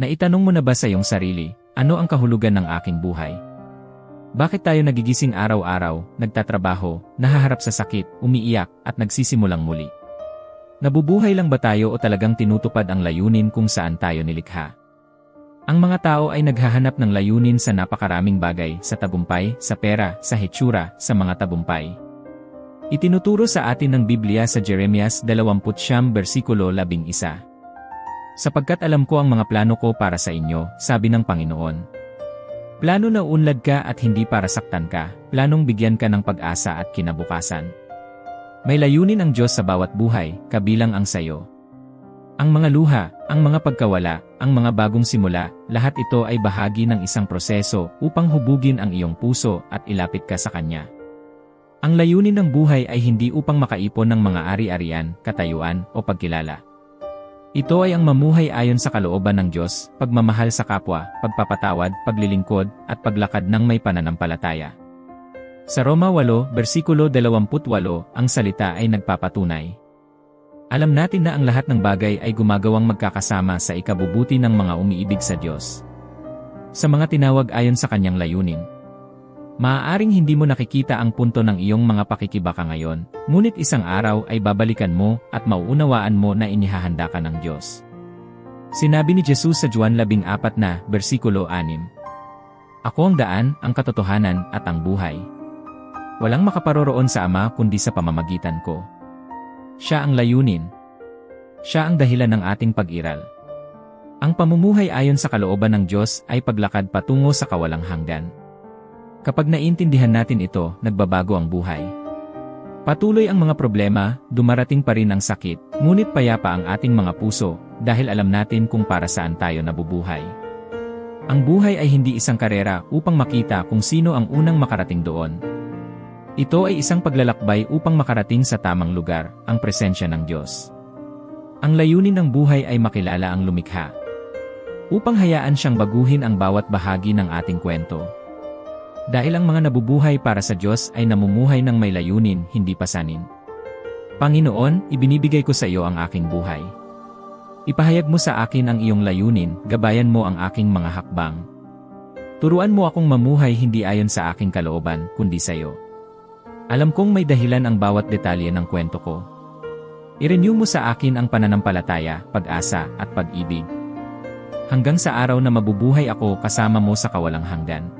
Naitanong mo na ba sa iyong sarili, ano ang kahulugan ng aking buhay? Bakit tayo nagigising araw-araw, nagtatrabaho, nahaharap sa sakit, umiiyak, at nagsisimulang muli? Nabubuhay lang ba tayo o talagang tinutupad ang layunin kung saan tayo nilikha? Ang mga tao ay naghahanap ng layunin sa napakaraming bagay, sa tagumpay, sa pera, sa hetsura, sa mga tagumpay. Itinuturo sa atin ng Biblia sa Jeremias 20 versikulo 11. Sapagkat alam ko ang mga plano ko para sa inyo, sabi ng Panginoon. Plano na unlad ka at hindi para saktan ka, planong bigyan ka ng pag-asa at kinabukasan. May layunin ang Diyos sa bawat buhay, kabilang ang sayo. Ang mga luha, ang mga pagkawala, ang mga bagong simula, lahat ito ay bahagi ng isang proseso upang hubugin ang iyong puso at ilapit ka sa Kanya. Ang layunin ng buhay ay hindi upang makaipon ng mga ari-arian, katayuan, o pagkilala. Ito ay ang mamuhay ayon sa kalooban ng Diyos, pagmamahal sa kapwa, pagpapatawad, paglilingkod, at paglakad ng may pananampalataya. Sa Roma 8, versikulo 28, ang salita ay nagpapatunay. Alam natin na ang lahat ng bagay ay gumagawang magkakasama sa ikabubuti ng mga umiibig sa Diyos. Sa mga tinawag ayon sa kanyang layunin. Maaaring hindi mo nakikita ang punto ng iyong mga pakikibaka ngayon, ngunit isang araw ay babalikan mo at mauunawaan mo na inihahanda ka ng Diyos. Sinabi ni Jesus sa Juan 14 na, versikulo 6. Ako ang daan, ang katotohanan, at ang buhay. Walang makaparoroon sa Ama kundi sa pamamagitan ko. Siya ang layunin. Siya ang dahilan ng ating pag-iral. Ang pamumuhay ayon sa kalooban ng Diyos ay paglakad patungo sa kawalang hanggan. Kapag naintindihan natin ito, nagbabago ang buhay. Patuloy ang mga problema, dumarating pa rin ang sakit, ngunit payapa ang ating mga puso dahil alam natin kung para saan tayo nabubuhay. Ang buhay ay hindi isang karera upang makita kung sino ang unang makarating doon. Ito ay isang paglalakbay upang makarating sa tamang lugar, ang presensya ng Diyos. Ang layunin ng buhay ay makilala ang lumikha. Upang hayaan siyang baguhin ang bawat bahagi ng ating kwento. Dahil ang mga nabubuhay para sa Diyos ay namumuhay ng may layunin, hindi pasanin. Panginoon, ibinibigay ko sa iyo ang aking buhay. Ipahayag mo sa akin ang iyong layunin, gabayan mo ang aking mga hakbang. Turuan mo akong mamuhay hindi ayon sa aking kalooban, kundi sa iyo. Alam kong may dahilan ang bawat detalye ng kwento ko. I-renew mo sa akin ang pananampalataya, pag-asa, at pag-ibig. Hanggang sa araw na mabubuhay ako kasama mo sa kawalang hanggan.